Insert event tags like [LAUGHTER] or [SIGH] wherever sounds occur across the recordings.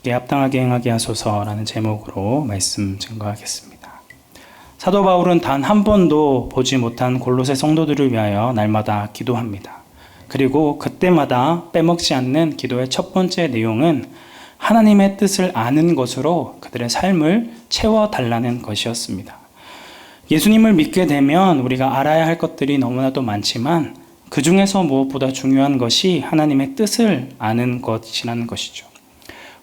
주께 합당하게 행하게 하소서라는 제목으로 말씀 증거하겠습니다. 사도 바울은 단 한 번도 보지 못한 골로새 성도들을 위하여 날마다 기도합니다. 그리고 그때마다 빼먹지 않는 기도의 첫 번째 내용은 하나님의 뜻을 아는 것으로 그들의 삶을 채워달라는 것이었습니다. 예수님을 믿게 되면 우리가 알아야 할 것들이 너무나도 많지만 그 중에서 무엇보다 중요한 것이 하나님의 뜻을 아는 것이라는 것이죠.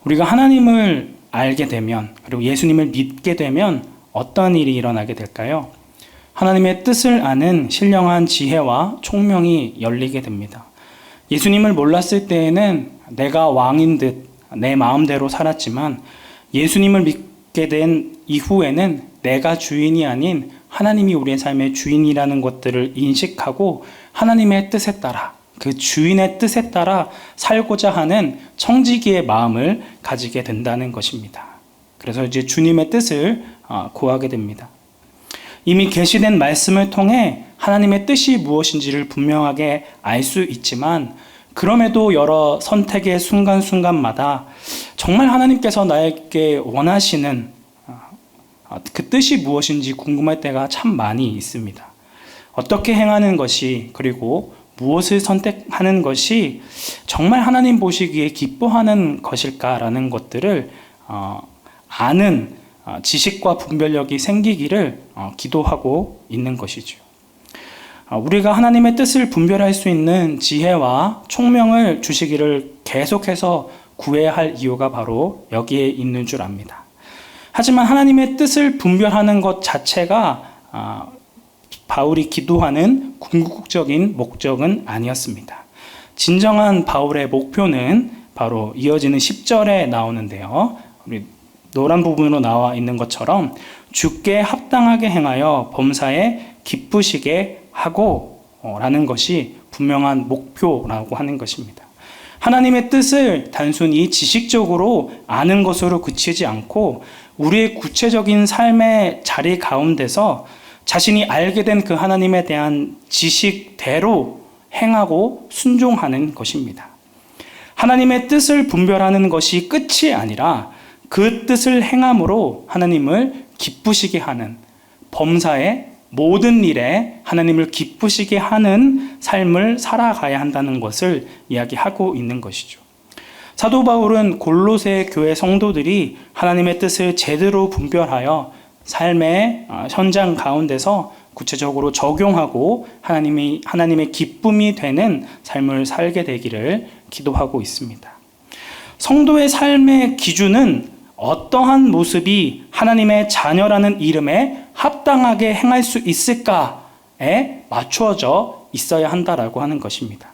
우리가 하나님을 알게 되면 그리고 예수님을 믿게 되면 어떤 일이 일어나게 될까요? 하나님의 뜻을 아는 신령한 지혜와 총명이 열리게 됩니다. 예수님을 몰랐을 때에는 내가 왕인 듯 내 마음대로 살았지만 예수님을 믿게 된 이후에는 내가 주인이 아닌 하나님이 우리의 삶의 주인이라는 것들을 인식하고 하나님의 뜻에 따라 그 주인의 뜻에 따라 살고자 하는 청지기의 마음을 가지게 된다는 것입니다. 그래서 이제 주님의 뜻을 어, 구하게 됩니다. 이미 계시된 말씀을 통해 하나님의 뜻이 무엇인지를 분명하게 알 수 있지만 그럼에도 여러 선택의 순간순간마다 정말 하나님께서 나에게 원하시는 어, 그 뜻이 무엇인지 궁금할 때가 참 많이 있습니다. 어떻게 행하는 것이 그리고 무엇을 선택하는 것이 정말 하나님 보시기에 기뻐하는 것일까라는 것들을 어, 아는 어, 지식과 분별력이 생기기를 어, 기도하고 있는 것이죠. 어, 우리가 하나님의 뜻을 분별할 수 있는 지혜와 총명을 주시기를 계속해서 구해야 할 이유가 바로 여기에 있는 줄 압니다. 하지만 하나님의 뜻을 분별하는 것 자체가 아, 바울이 기도하는 궁극적인 목적은 아니었습니다. 진정한 바울의 목표는 바로 이어지는 10절에 나오는데요. 우리 노란 부분으로 나와 있는 것처럼 주께 합당하게 행하여 범사에 기쁘시게 하고 라는 것이 분명한 목표라고 하는 것입니다. 하나님의 뜻을 단순히 지식적으로 아는 것으로 그치지 않고 우리의 구체적인 삶의 자리 가운데서 자신이 알게 된 그 하나님에 대한 지식대로 행하고 순종하는 것입니다. 하나님의 뜻을 분별하는 것이 끝이 아니라 그 뜻을 행함으로 하나님을 기쁘시게 하는 범사의 모든 일에 하나님을 기쁘시게 하는 삶을 살아가야 한다는 것을 이야기하고 있는 것이죠. 사도 바울은 골로새 교회 성도들이 하나님의 뜻을 제대로 분별하여 삶의 어, 현장 가운데서 구체적으로 적용하고 하나님이 하나님의 기쁨이 되는 삶을 살게 되기를 기도하고 있습니다. 성도의 삶의 기준은 어떠한 모습이 하나님의 자녀라는 이름에 합당하게 행할 수 있을까에 맞추어져 있어야 한다라고 하는 것입니다.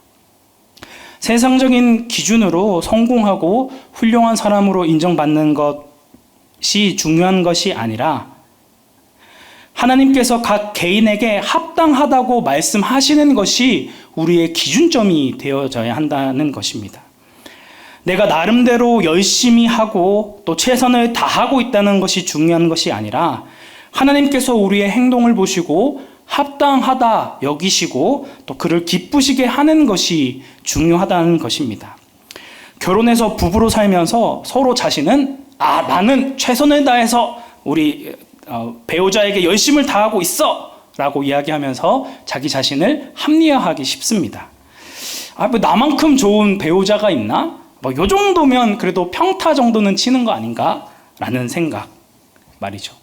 세상적인 기준으로 성공하고 훌륭한 사람으로 인정받는 것이 중요한 것이 아니라 하나님께서 각 개인에게 합당하다고 말씀하시는 것이 우리의 기준점이 되어져야 한다는 것입니다. 내가 나름대로 열심히 하고 또 최선을 다하고 있다는 것이 중요한 것이 아니라 하나님께서 우리의 행동을 보시고 합당하다 여기시고 또 그를 기쁘시게 하는 것이 중요하다는 것입니다. 결혼해서 부부로 살면서 서로 자신은 아 나는 최선을 다해서 우리 어, 배우자에게 열심을 다하고 있어 라고 이야기하면서 자기 자신을 합리화하기 쉽습니다. 아 뭐 나만큼 좋은 배우자가 있나? 뭐 요 정도면 그래도 평타 정도는 치는 거 아닌가 라는 생각 말이죠.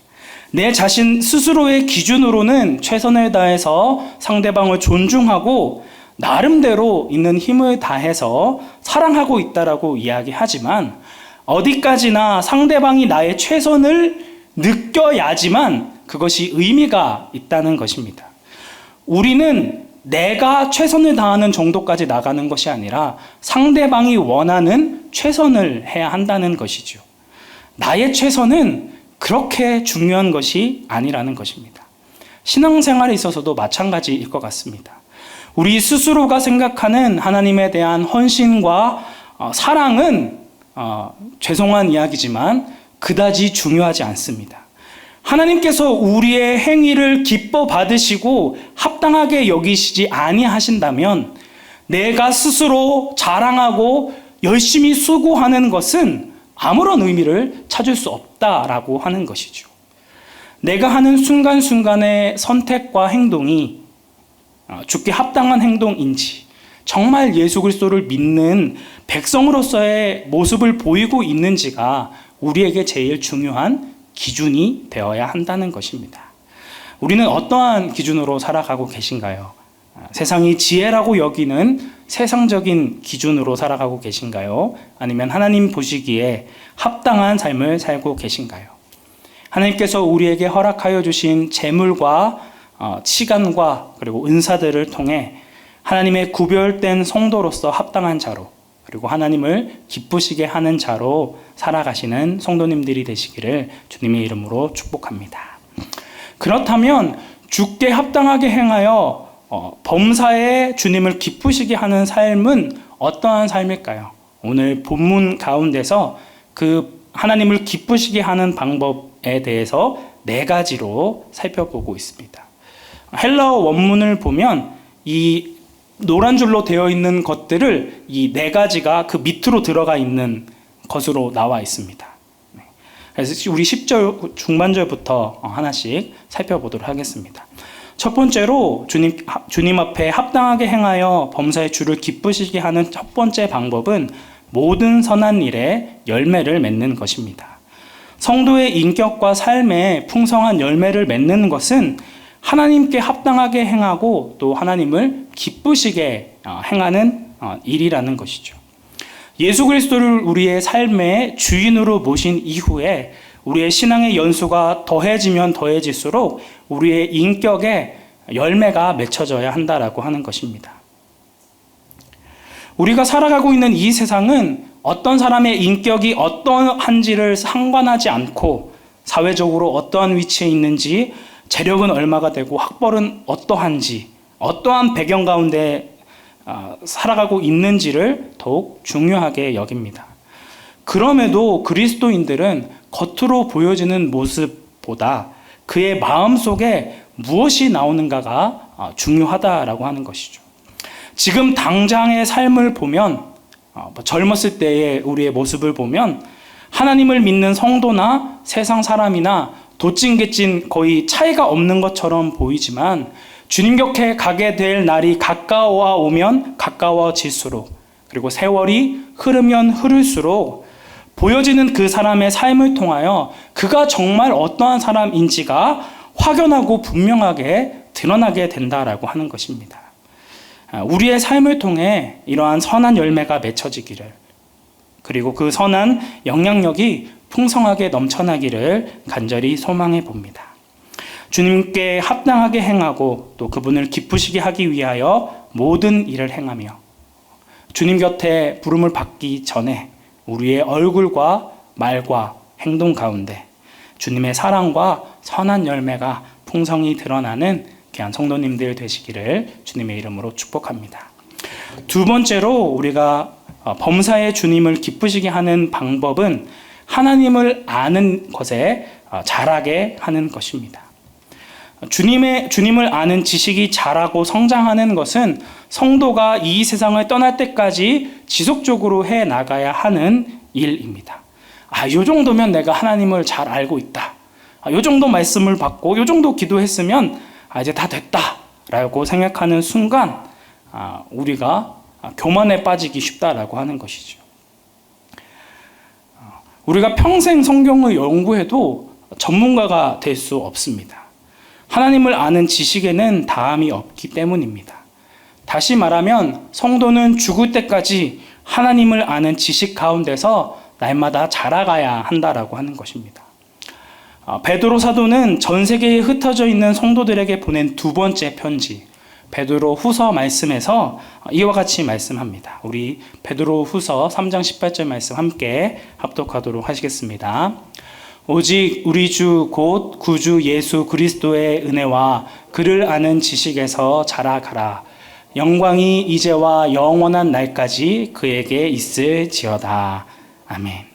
내 자신 스스로의 기준으로는 최선을 다해서 상대방을 존중하고 나름대로 있는 힘을 다해서 사랑하고 있다라고 이야기하지만 어디까지나 상대방이 나의 최선을 느껴야지만 그것이 의미가 있다는 것입니다. 우리는 내가 최선을 다하는 정도까지 나가는 것이 아니라 상대방이 원하는 최선을 해야 한다는 것이죠. 나의 최선은 그렇게 중요한 것이 아니라는 것입니다. 신앙생활에 있어서도 마찬가지일 것 같습니다. 우리 스스로가 생각하는 하나님에 대한 헌신과 어, 사랑은 어, 죄송한 이야기지만 그다지 중요하지 않습니다. 하나님께서 우리의 행위를 기뻐 받으시고 합당하게 여기시지 아니하신다면 내가 스스로 자랑하고 열심히 수고하는 것은 아무런 의미를 찾을 수 없다라고 하는 것이죠. 내가 하는 순간순간의 선택과 행동이 어, 죽게 합당한 행동인지 정말 예수 그리스도를 믿는 백성으로서의 모습을 보이고 있는지가 우리에게 제일 중요한 기준이 되어야 한다는 것입니다. 우리는 어떠한 기준으로 살아가고 계신가요? 아, 세상이 지혜라고 여기는 세상적인 기준으로 살아가고 계신가요? 아니면 하나님 보시기에 합당한 삶을 살고 계신가요? 하나님께서 우리에게 허락하여 주신 재물과 어, 시간과 그리고 은사들을 통해 하나님의 구별된 성도로서 합당한 자로 그리고 하나님을 기쁘시게 하는 자로 살아가시는 성도님들이 되시기를 주님의 이름으로 축복합니다. 그렇다면 죽게 합당하게 행하여 어, 범사에 주님을 기쁘시게 하는 삶은 어떠한 삶일까요? 오늘 본문 가운데서 그 하나님을 기쁘시게 하는 방법에 대해서 네 가지로 살펴보고 있습니다. 헬라어 원문을 보면 이 노란 줄로 되어 있는 것들을 이 네 가지가 그 밑으로 들어가 있는 것으로 나와 있습니다. 네. 그래서 우리 10절 중반절부터 하나씩 살펴보도록 하겠습니다. 첫 번째로 주님, 주님 앞에 합당하게 행하여 범사의 주를 기쁘시게 하는 첫 번째 방법은 모든 선한 일에 열매를 맺는 것입니다. 성도의 인격과 삶에 풍성한 열매를 맺는 것은 하나님께 합당하게 행하고 또 하나님을 기쁘시게 어, 행하는 어, 일이라는 것이죠. 예수 그리스도를 우리의 삶의 주인으로 모신 이후에 우리의 신앙의 연수가 더해지면 더해질수록 우리의 인격에 열매가 맺혀져야 한다라고 하는 것입니다. 우리가 살아가고 있는 이 세상은 어떤 사람의 인격이 어떠한지를 상관하지 않고 사회적으로 어떠한 위치에 있는지 재력은 얼마가 되고 학벌은 어떠한지 어떠한 배경 가운데 아, 살아가고 있는지를 더욱 중요하게 여깁니다. 그럼에도 그리스도인들은 겉으로 보여지는 모습보다 그의 마음 속에 무엇이 나오는가가 아, 중요하다라고 하는 것이죠. 지금 당장의 삶을 보면 아, 뭐 젊었을 때의 우리의 모습을 보면 하나님을 믿는 성도나 세상 사람이나 도찐개찐 거의 차이가 없는 것처럼 보이지만 주님 곁에 가게 될 날이 가까워 오면 가까워질수록 그리고 세월이 흐르면 흐를수록 보여지는 그 사람의 삶을 통하여 그가 정말 어떠한 사람인지가 확연하고 분명하게 드러나게 된다라고 하는 것입니다. 아, 우리의 삶을 통해 이러한 선한 열매가 맺혀지기를 그리고 그 선한 영향력이 풍성하게 넘쳐나기를 간절히 소망해 봅니다. 주님께 합당하게 행하고 또 그분을 기쁘시게 하기 위하여 모든 일을 행하며 주님 곁에 부름을 받기 전에 우리의 얼굴과 말과 행동 가운데 주님의 사랑과 선한 열매가 풍성히 드러나는 귀한 성도님들 되시기를 주님의 이름으로 축복합니다. 두 번째로 우리가 범사의 주님을 기쁘시게 하는 방법은 하나님을 아는 것에 어, 자라게 하는 것입니다. 주님의 주님을 아는 지식이 자라고 성장하는 것은 성도가 이 세상을 떠날 때까지 지속적으로 해 나가야 하는 일입니다. 아, 요 정도면 내가 하나님을 잘 알고 있다. 아, 요 정도 말씀을 받고 요 정도 기도했으면 아, 이제 다 됐다라고 생각하는 순간 아, 우리가 교만에 빠지기 쉽다라고 하는 것이죠. 우리가 평생 성경을 연구해도 전문가가 될 수 없습니다. 하나님을 아는 지식에는 다함이 없기 때문입니다. 다시 말하면 성도는 죽을 때까지 하나님을 아는 지식 가운데서 날마다 자라가야 한다라고 하는 것입니다. 아, 베드로 사도는 전 세계에 흩어져 있는 성도들에게 보낸 두 번째 편지, 베드로 후서 말씀에서 이와 같이 말씀합니다. 우리 베드로 후서 3장 18절 말씀 함께 합독하도록 하시겠습니다. 오직 우리 주 곧 구주 예수 그리스도의 은혜와 그를 아는 지식에서 자라가라. 영광이 이제와 영원한 날까지 그에게 있을지어다. 아멘.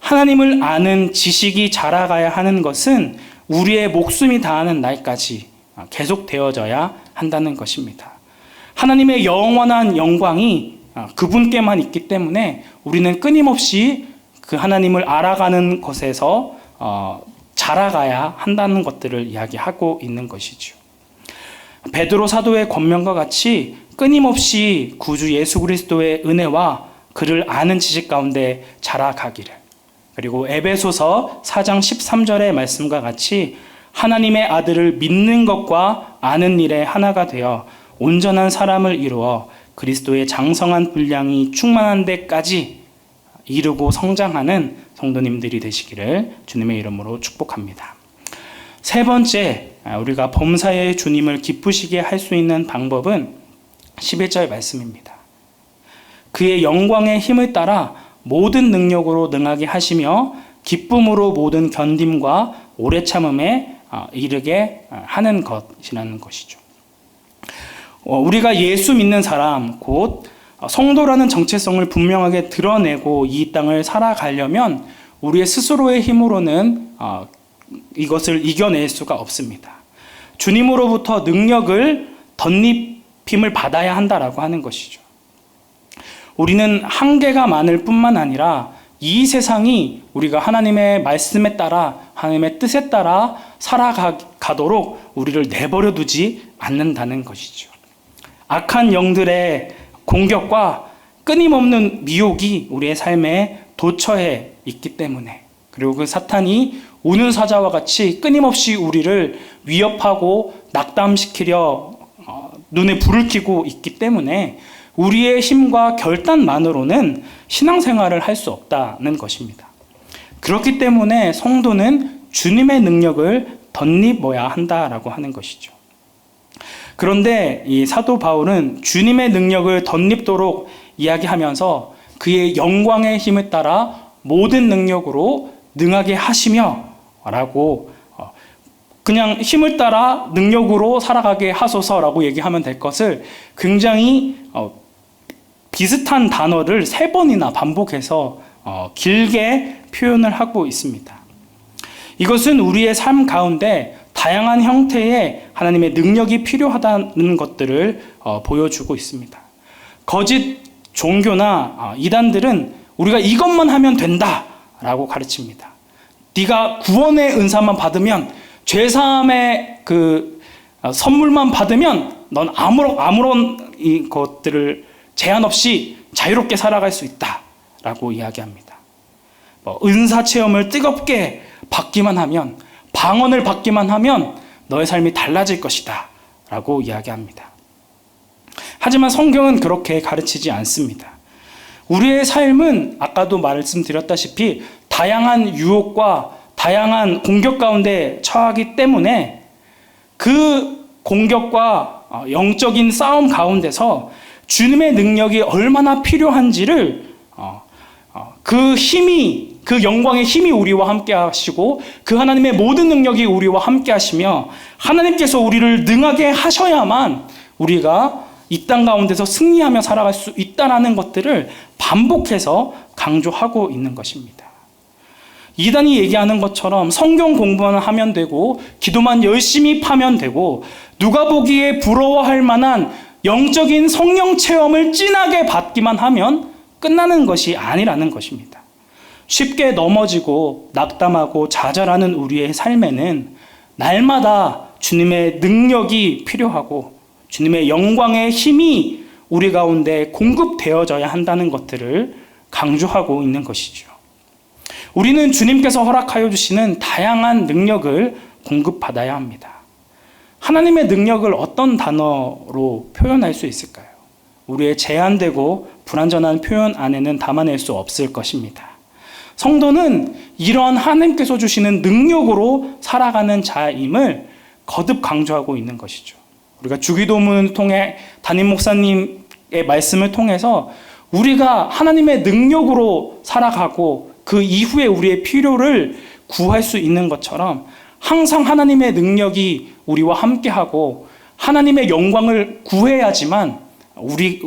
하나님을 아는 지식이 자라가야 하는 것은 우리의 목숨이 다하는 날까지 계속 되어져야 한다는 것입니다. 하나님의 영원한 영광이 아, 그분께만 있기 때문에 우리는 끊임없이 그 하나님을 알아가는 것에서 어, 자라가야 한다는 것들을 이야기하고 있는 것이죠. 베드로 사도의 권면과 같이 끊임없이 구주 예수 그리스도의 은혜와 그를 아는 지식 가운데 자라가기를 그리고 에베소서 4장 13절의 말씀과 같이 하나님의 아들을 믿는 것과 아는 일에 하나가 되어 온전한 사람을 이루어 그리스도의 장성한 분량이 충만한 데까지 이루고 성장하는 성도님들이 되시기를 주님의 이름으로 축복합니다. 세 번째, 아, 우리가 범사의 주님을 기쁘시게 할 수 있는 방법은 11절 말씀입니다. 그의 영광의 힘을 따라 모든 능력으로 능하게 하시며 기쁨으로 모든 견딤과 오래 참음에 아, 이르게 아, 하는 것이라는 것이죠. 어, 우리가 예수 믿는 사람, 곧 성도라는 정체성을 분명하게 드러내고 이 땅을 살아가려면 우리의 스스로의 힘으로는 어, 이것을 이겨낼 수가 없습니다. 주님으로부터 능력을 덧입힘을 받아야 한다라고 하는 것이죠. 우리는 한계가 많을 뿐만 아니라 이 세상이 우리가 하나님의 말씀에 따라 하나님의 뜻에 따라 살아가도록 우리를 내버려 두지 않는다는 것이죠. 악한 영들의 공격과 끊임없는 미혹이 우리의 삶에 도처에 있기 때문에 그리고 그 사탄이 우는 사자와 같이 끊임없이 우리를 위협하고 낙담시키려 어, 눈에 불을 켜고 있기 때문에 우리의 힘과 결단만으로는 신앙생활을 할 수 없다는 것입니다. 그렇기 때문에 성도는 주님의 능력을 덧입어야 한다라고 하는 것이죠. 그런데 이 사도 바울은 주님의 능력을 덧입도록 이야기하면서 그의 영광의 힘을 따라 모든 능력으로 능하게 하시며 라고 어, 그냥 힘을 따라 능력으로 살아가게 하소서라고 얘기하면 될 것을 굉장히 어, 비슷한 단어를 세 번이나 반복해서 어, 길게 표현을 하고 있습니다. 이것은 우리의 삶 가운데 다양한 형태의 하나님의 능력이 필요하다는 것들을 보여주고 있습니다. 거짓 종교나 이단들은 우리가 이것만 하면 된다라고 가르칩니다. 네가 구원의 은사만 받으면 죄 사함의 그 선물만 받으면 넌 아무런 아무런 이 것들을 제한 없이 자유롭게 살아갈 수 있다라고 이야기합니다. 뭐 은사 체험을 뜨겁게 받기만 하면 방언을 받기만 하면 너의 삶이 달라질 것이다라고 이야기합니다. 하지만 성경은 그렇게 가르치지 않습니다. 우리의 삶은 아까도 말씀드렸다시피 다양한 유혹과 다양한 공격 가운데 처하기 때문에 그 공격과 어, 영적인 싸움 가운데서 주님의 능력이 얼마나 필요한지를 어, 어, 그 힘이 그 영광의 힘이 우리와 함께 하시고 그 하나님의 모든 능력이 우리와 함께 하시며 하나님께서 우리를 능하게 하셔야만 우리가 이 땅 가운데서 승리하며 살아갈 수 있다라는 것들을 반복해서 강조하고 있는 것입니다. 이단이 얘기하는 것처럼 성경 공부만 하면 되고 기도만 열심히 파면 되고 누가 보기에 부러워할 만한 영적인 성령 체험을 진하게 받기만 하면 끝나는 것이 아니라는 것입니다. 쉽게 넘어지고 낙담하고 좌절하는 우리의 삶에는 날마다 주님의 능력이 필요하고 주님의 영광의 힘이 우리 가운데 공급되어져야 한다는 것들을 강조하고 있는 것이죠. 우리는 주님께서 허락하여 주시는 다양한 능력을 공급받아야 합니다. 하나님의 능력을 어떤 단어로 표현할 수 있을까요? 우리의 제한되고 불완전한 표현 안에는 담아낼 수 없을 것입니다. 성도는 이러한 하나님께서 주시는 능력으로 살아가는 자임을 거듭 강조하고 있는 것이죠. 우리가 주기도문을 통해 담임 목사님의 말씀을 통해서 우리가 하나님의 능력으로 살아가고 그 이후에 우리의 필요를 구할 수 있는 것처럼 항상 하나님의 능력이 우리와 함께하고 하나님의 영광을 구해야지만 우리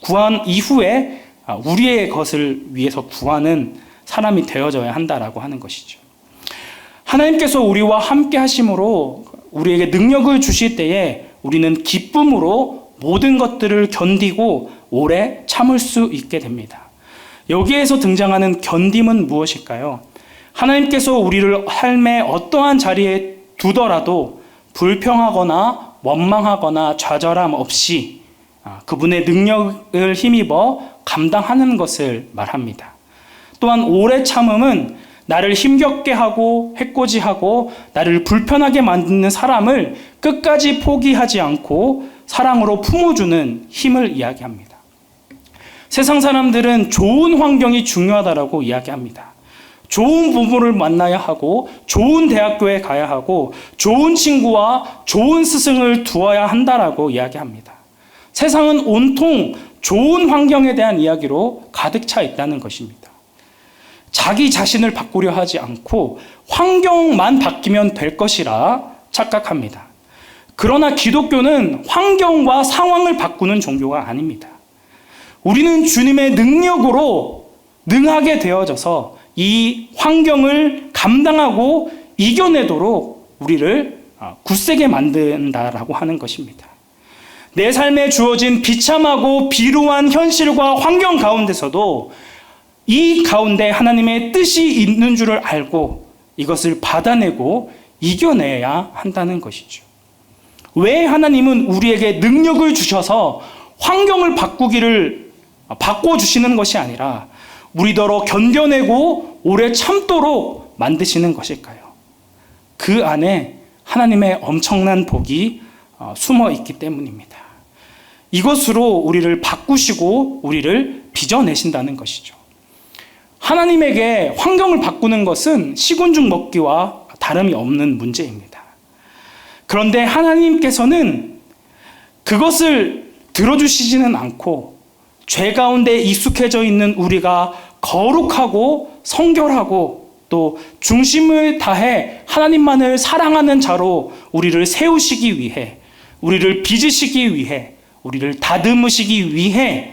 구한 이후에 우리의 것을 위해서 구하는 사람이 되어져야 한다라고 하는 것이죠. 하나님께서 우리와 함께 하심으로 우리에게 능력을 주실 때에 우리는 기쁨으로 모든 것들을 견디고 오래 참을 수 있게 됩니다. 여기에서 등장하는 견딤은 무엇일까요? 하나님께서 우리를 삶의 어떠한 자리에 두더라도 불평하거나 원망하거나 좌절함 없이 아, 그분의 능력을 힘입어 감당하는 것을 말합니다. 또한 오래 참음은 나를 힘겹게 하고 해코지하고 나를 불편하게 만드는 사람을 끝까지 포기하지 않고 사랑으로 품어주는 힘을 이야기합니다. 세상 사람들은 좋은 환경이 중요하다라고 이야기합니다. 좋은 부부를 만나야 하고 좋은 대학교에 가야 하고 좋은 친구와 좋은 스승을 두어야 한다라고 이야기합니다. 세상은 온통 좋은 환경에 대한 이야기로 가득 차 있다는 것입니다. 자기 자신을 바꾸려 하지 않고 환경만 바뀌면 될 것이라 착각합니다. 그러나 기독교는 환경과 상황을 바꾸는 종교가 아닙니다. 우리는 주님의 능력으로 능하게 되어져서 이 환경을 감당하고 이겨내도록 우리를 아, 굳세게 만든다라고 하는 것입니다. 내 삶에 주어진 비참하고 비루한 현실과 환경 가운데서도 이 가운데 하나님의 뜻이 있는 줄을 알고 이것을 받아내고 이겨내야 한다는 것이죠. 왜 하나님은 우리에게 능력을 주셔서 환경을 바꾸기를 바꿔 주시는 것이 아니라 우리더러 견뎌내고 오래 참도록 만드시는 것일까요? 그 안에 하나님의 엄청난 복이 어, 숨어 있기 때문입니다. 이것으로 우리를 바꾸시고 우리를 빚어내신다는 것이죠. 하나님에게 환경을 바꾸는 것은 시군죽 먹기와 다름이 없는 문제입니다. 그런데 하나님께서는 그것을 들어주시지는 않고 죄 가운데 익숙해져 있는 우리가 거룩하고 성결하고 또 중심을 다해 하나님만을 사랑하는 자로 우리를 세우시기 위해 우리를 빚으시기 위해 우리를 다듬으시기 위해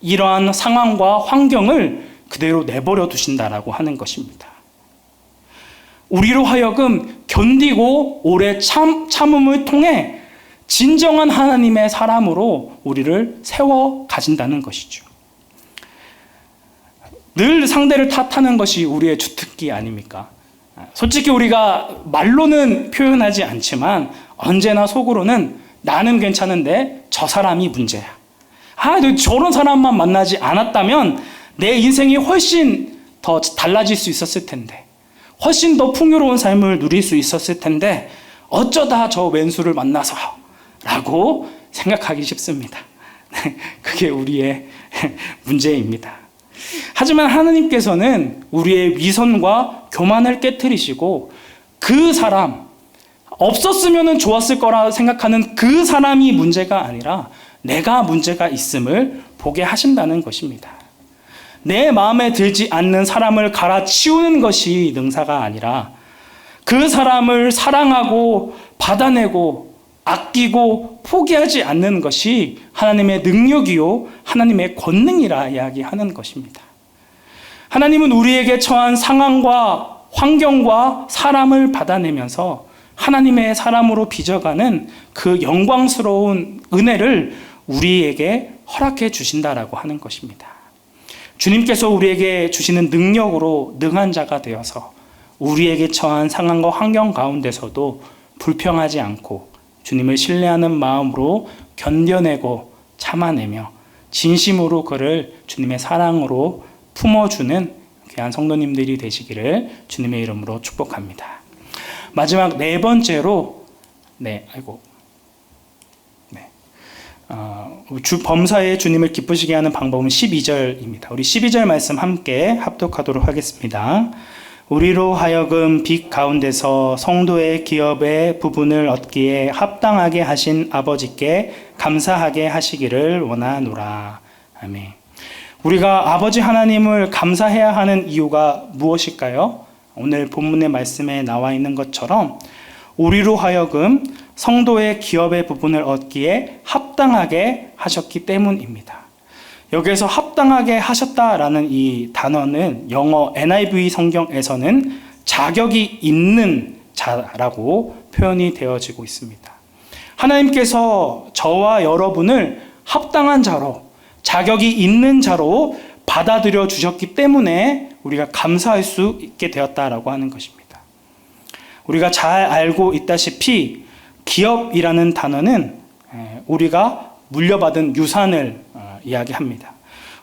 이러한 상황과 환경을 그대로 내버려 두신다라고 하는 것입니다. 우리로 하여금 견디고 오래 참, 참음을 통해 진정한 하나님의 사람으로 우리를 세워 가진다는 것이죠. 늘 상대를 탓하는 것이 우리의 주특기 아닙니까? 솔직히 우리가 말로는 표현하지 않지만 언제나 속으로는 나는 괜찮은데 저 사람이 문제야. 아, 저런 사람만 만나지 않았다면 내 인생이 훨씬 더 달라질 수 있었을 텐데. 훨씬 더 풍요로운 삶을 누릴 수 있었을 텐데 어쩌다 저 왼수를 만나서 라고 생각하기 쉽습니다. [LAUGHS] 그게 우리의 [LAUGHS] 문제입니다. 하지만 하나님께서는 우리의 위선과 교만을 깨뜨리시고 그 사람, 없었으면 좋았을 거라 생각하는 그 사람이 문제가 아니라 내가 문제가 있음을 보게 하신다는 것입니다. 내 마음에 들지 않는 사람을 갈아치우는 것이 능사가 아니라 그 사람을 사랑하고 받아내고 아끼고 포기하지 않는 것이 하나님의 능력이요 하나님의 권능이라 이야기하는 것입니다. 하나님은 우리에게 처한 상황과 환경과 사람을 받아내면서 하나님의 사람으로 빚어가는 그 영광스러운 은혜를 우리에게 허락해 주신다라고 하는 것입니다. 주님께서 우리에게 주시는 능력으로 능한 자가 되어서 우리에게 처한 상황과 환경 가운데서도 불평하지 않고 주님을 신뢰하는 마음으로 견뎌내고 참아내며 진심으로 그를 주님의 사랑으로 품어주는 귀한 성도님들이 되시기를 주님의 이름으로 축복합니다. 마지막 네 번째로 네 아이고 네 어, 주 범사에 주님을 기쁘시게 하는 방법은 12절입니다. 우리 12절 말씀 함께 합독하도록 하겠습니다. 우리로 하여금 빛 가운데서 성도의 기업의 부분을 얻기에 합당하게 하신 아버지께 감사하게 하시기를 원하노라. 아멘. 우리가 아버지 하나님을 감사해야 하는 이유가 무엇일까요? 오늘 본문의 말씀에 나와 있는 것처럼 우리로 하여금 성도의 기업의 부분을 얻기에 합당하게 하셨기 때문입니다. 여기에서 합당하게 하셨다라는 이 단어는 영어 NIV 성경에서는 자격이 있는 자라고 표현이 되어지고 있습니다. 하나님께서 저와 여러분을 합당한 자로, 자격이 있는 자로 받아들여 주셨기 때문에 우리가 감사할 수 있게 되었다라고 하는 것입니다. 우리가 잘 알고 있다시피 기업이라는 단어는 에, 우리가 물려받은 유산을 어, 이야기합니다.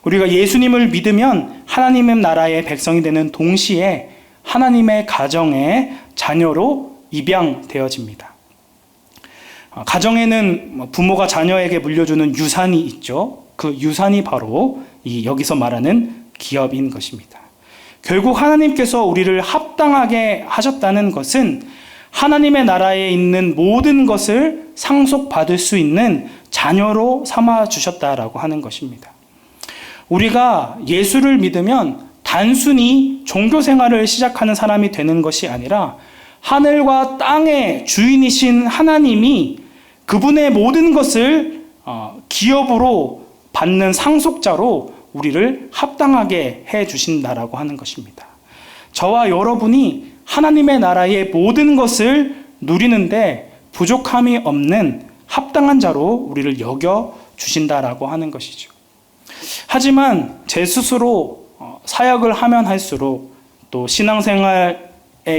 우리가 예수님을 믿으면 하나님의 나라의 백성이 되는 동시에 하나님의 가정의 자녀로 입양되어집니다. 어, 가정에는 뭐 부모가 자녀에게 물려주는 유산이 있죠. 그 유산이 바로 이 여기서 말하는 기업인 것입니다. 결국 하나님께서 우리를 합당하게 하셨다는 것은 하나님의 나라에 있는 모든 것을 상속받을 수 있는 자녀로 삼아 주셨다라고 하는 것입니다. 우리가 예수를 믿으면 단순히 종교 생활을 시작하는 사람이 되는 것이 아니라 하늘과 땅의 주인이신 하나님이 그분의 모든 것을 어, 기업으로 받는 상속자로 우리를 합당하게 해 주신다라고 하는 것입니다. 저와 여러분이 하나님의 나라의 모든 것을 누리는데 부족함이 없는 합당한 자로 우리를 여겨 주신다라고 하는 것이죠. 하지만 제 스스로 어, 사역을 하면 할수록 또 신앙생활의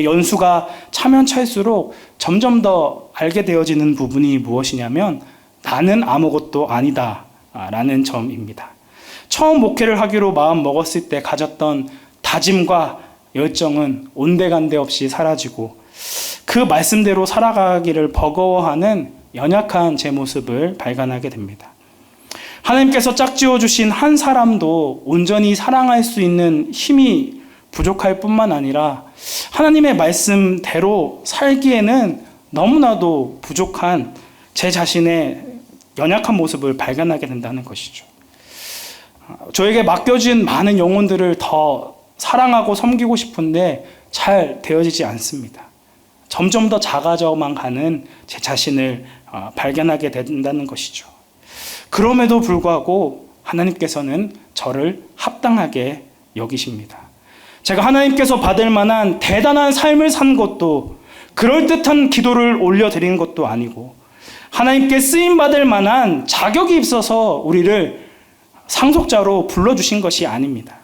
연수가 차면 찰수록 점점 더 알게 되어지는 부분이 무엇이냐면 나는 아무것도 아니다 라는 점입니다. 처음 목회를 하기로 마음 먹었을 때 가졌던 다짐과 열정은 온데간데 없이 사라지고 그 말씀대로 살아가기를 버거워하는 연약한 제 모습을 발견하게 됩니다. 하나님께서 짝지어 주신 한 사람도 온전히 사랑할 수 있는 힘이 부족할 뿐만 아니라 하나님의 말씀대로 살기에는 너무나도 부족한 제 자신의 연약한 모습을 발견하게 된다는 것이죠. 저에게 맡겨진 많은 영혼들을 더 사랑하고 섬기고 싶은데 잘 되어지지 않습니다. 점점 더 작아져만 가는 제 자신을 어, 발견하게 된다는 것이죠. 그럼에도 불구하고 하나님께서는 저를 합당하게 여기십니다. 제가 하나님께서 받을 만한 대단한 삶을 산 것도 그럴듯한 기도를 올려드린 것도 아니고 하나님께 쓰임 받을 만한 자격이 있어서 우리를 상속자로 불러주신 것이 아닙니다.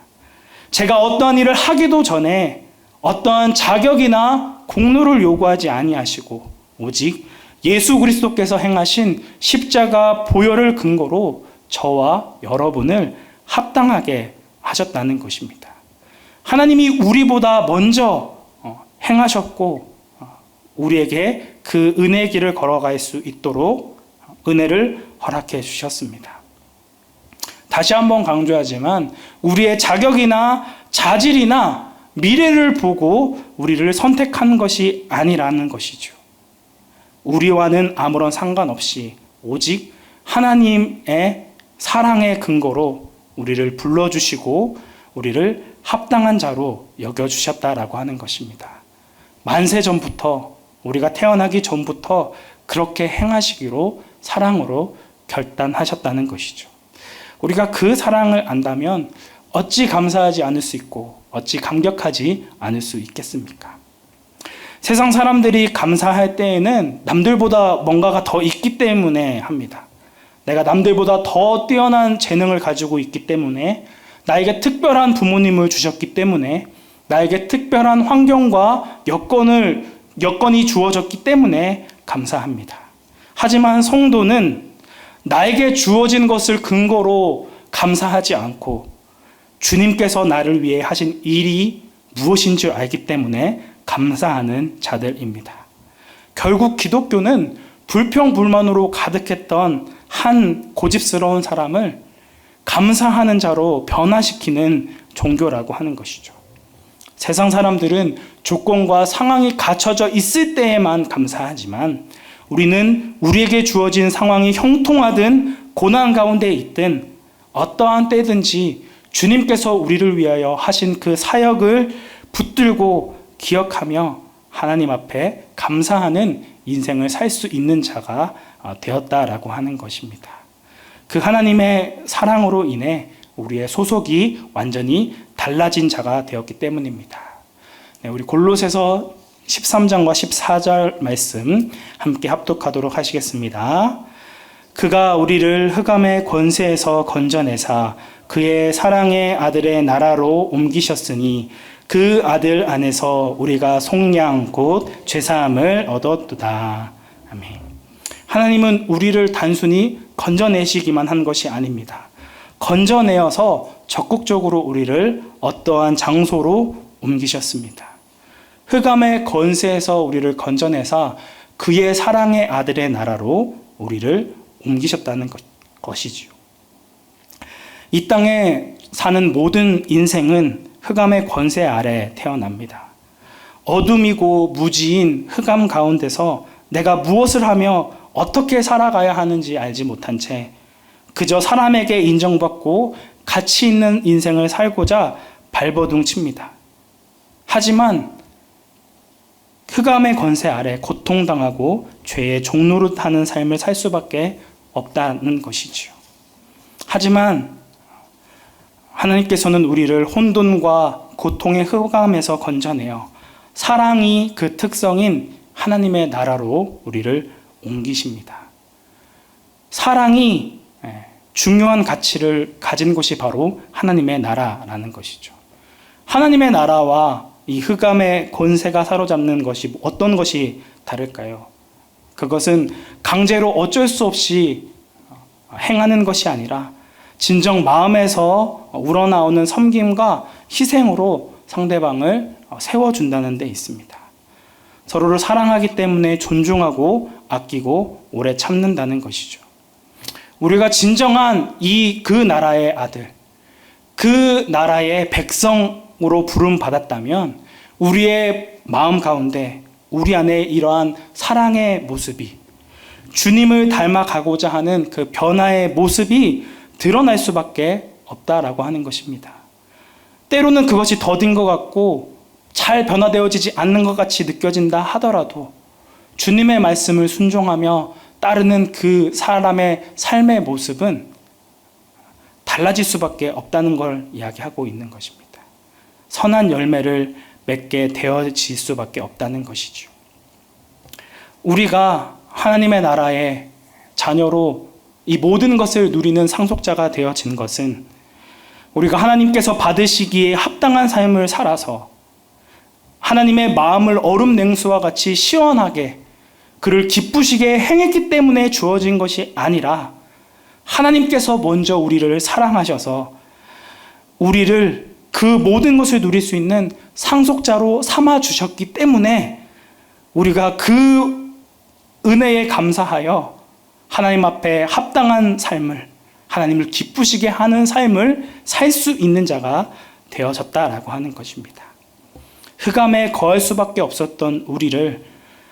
제가 어떠한 일을 하기도 전에 어떠한 자격이나 공로를 요구하지 아니하시고 오직 예수 그리스도께서 행하신 십자가 보혈을 근거로 저와 여러분을 합당하게 하셨다는 것입니다. 하나님이 우리보다 먼저 어, 행하셨고 어, 우리에게 그 은혜 길을 걸어갈 수 있도록 은혜를 허락해 주셨습니다. 다시 한번 강조하지만 우리의 자격이나 자질이나 미래를 보고 우리를 선택한 것이 아니라는 것이죠. 우리와는 아무런 상관없이 오직 하나님의 사랑의 근거로 우리를 불러주시고 우리를 합당한 자로 여겨주셨다라고 하는 것입니다. 만세 전부터 우리가 태어나기 전부터 그렇게 행하시기로 사랑으로 결단하셨다는 것이죠. 우리가 그 사랑을 안다면 어찌 감사하지 않을 수 있고 어찌 감격하지 않을 수 있겠습니까? 세상 사람들이 감사할 때에는 남들보다 뭔가가 더 있기 때문에 합니다. 내가 남들보다 더 뛰어난 재능을 가지고 있기 때문에 나에게 특별한 부모님을 주셨기 때문에 나에게 특별한 환경과 여건을 여건이 주어졌기 때문에 감사합니다. 하지만 성도는 나에게 주어진 것을 근거로 감사하지 않고 주님께서 나를 위해 하신 일이 무엇인 줄 알기 때문에 감사하는 자들입니다. 결국 기독교는 불평불만으로 가득했던 한 고집스러운 사람을 감사하는 자로 변화시키는 종교라고 하는 것이죠. 세상 사람들은 조건과 상황이 갖춰져 있을 때에만 감사하지만 우리는 우리에게 주어진 상황이 형통하든 고난 가운데 있든 어떠한 때든지 주님께서 우리를 위하여 하신 그 사역을 붙들고 기억하며 하나님 앞에 감사하는 인생을 살 수 있는 자가 어, 되었다라고 하는 것입니다. 그 하나님의 사랑으로 인해 우리의 소속이 완전히 달라진 자가 되었기 때문입니다. 네, 우리 골로새서 13장과 14절 말씀 함께 합독하도록 하시겠습니다. 그가 우리를 흑암의 권세에서 건져내사 그의 사랑의 아들의 나라로 옮기셨으니 그 아들 안에서 우리가 속량 곧 죄사함을 얻었도다. 아멘. 하나님은 우리를 단순히 건져내시기만 한 것이 아닙니다. 건져내어서 적극적으로 우리를 어떠한 장소로 옮기셨습니다. 흑암의 건세에서 우리를 건져내사 그의 사랑의 아들의 나라로 우리를 옮기셨다는 것, 것이지요. 이 땅에 사는 모든 인생은 흑암의 권세 아래 태어납니다. 어둠이고 무지인 흑암 가운데서 내가 무엇을 하며 어떻게 살아가야 하는지 알지 못한 채 그저 사람에게 인정받고 가치 있는 인생을 살고자 발버둥 칩니다. 하지만 흑암의 권세 아래 고통당하고 죄의 종로를 타는 삶을 살 수밖에 없다는 것이지요. 하지만 하나님께서는 우리를 혼돈과 고통의 흑암에서 건져내어 사랑이 그 특성인 하나님의 나라로 우리를 옮기십니다. 사랑이 예, 중요한 가치를 가진 곳이 바로 하나님의 나라라는 것이죠. 하나님의 나라와 이 흑암의 권세가 사로잡는 것이 어떤 것이 다를까요? 그것은 강제로 어쩔 수 없이 행하는 것이 아니라 진정 마음에서 우러나오는 섬김과 희생으로 상대방을 세워준다는 데 있습니다. 서로를 사랑하기 때문에 존중하고 아끼고 오래 참는다는 것이죠. 우리가 진정한 이 그 나라의 아들, 그 나라의 백성으로 부름 받았다면 우리의 마음 가운데 우리 안에 이러한 사랑의 모습이 주님을 닮아가고자 하는 그 변화의 모습이 드러날 수밖에 없다라고 하는 것입니다. 때로는 그것이 더딘 것 같고 잘 변화되어지지 않는 것 같이 느껴진다 하더라도 주님의 말씀을 순종하며 따르는 그 사람의 삶의 모습은 달라질 수밖에 없다는 걸 이야기하고 있는 것입니다. 선한 열매를 맺게 되어질 수밖에 없다는 것이죠. 우리가 하나님의 나라의 자녀로 이 모든 것을 누리는 상속자가 되어진 것은 우리가 하나님께서 받으시기에 합당한 삶을 살아서 하나님의 마음을 얼음 냉수와 같이 시원하게 그를 기쁘시게 행했기 때문에 주어진 것이 아니라 하나님께서 먼저 우리를 사랑하셔서 우리를 그 모든 것을 누릴 수 있는 상속자로 삼아 주셨기 때문에 우리가 그 은혜에 감사하여 하나님 앞에 합당한 삶을 하나님을 기쁘시게 하는 삶을 살 수 있는 자가 되어졌다라고 하는 것입니다. 흑암에 거할 수밖에 없었던 우리를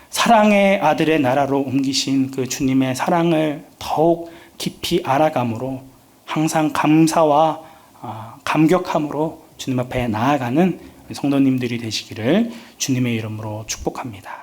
사랑의 아들의 나라로 옮기신 그 주님의 사랑을 더욱 깊이 알아감으로 항상 감사와 아, 감격함으로 주님 앞에 나아가는 성도님들이 되시기를 주님의 이름으로 축복합니다.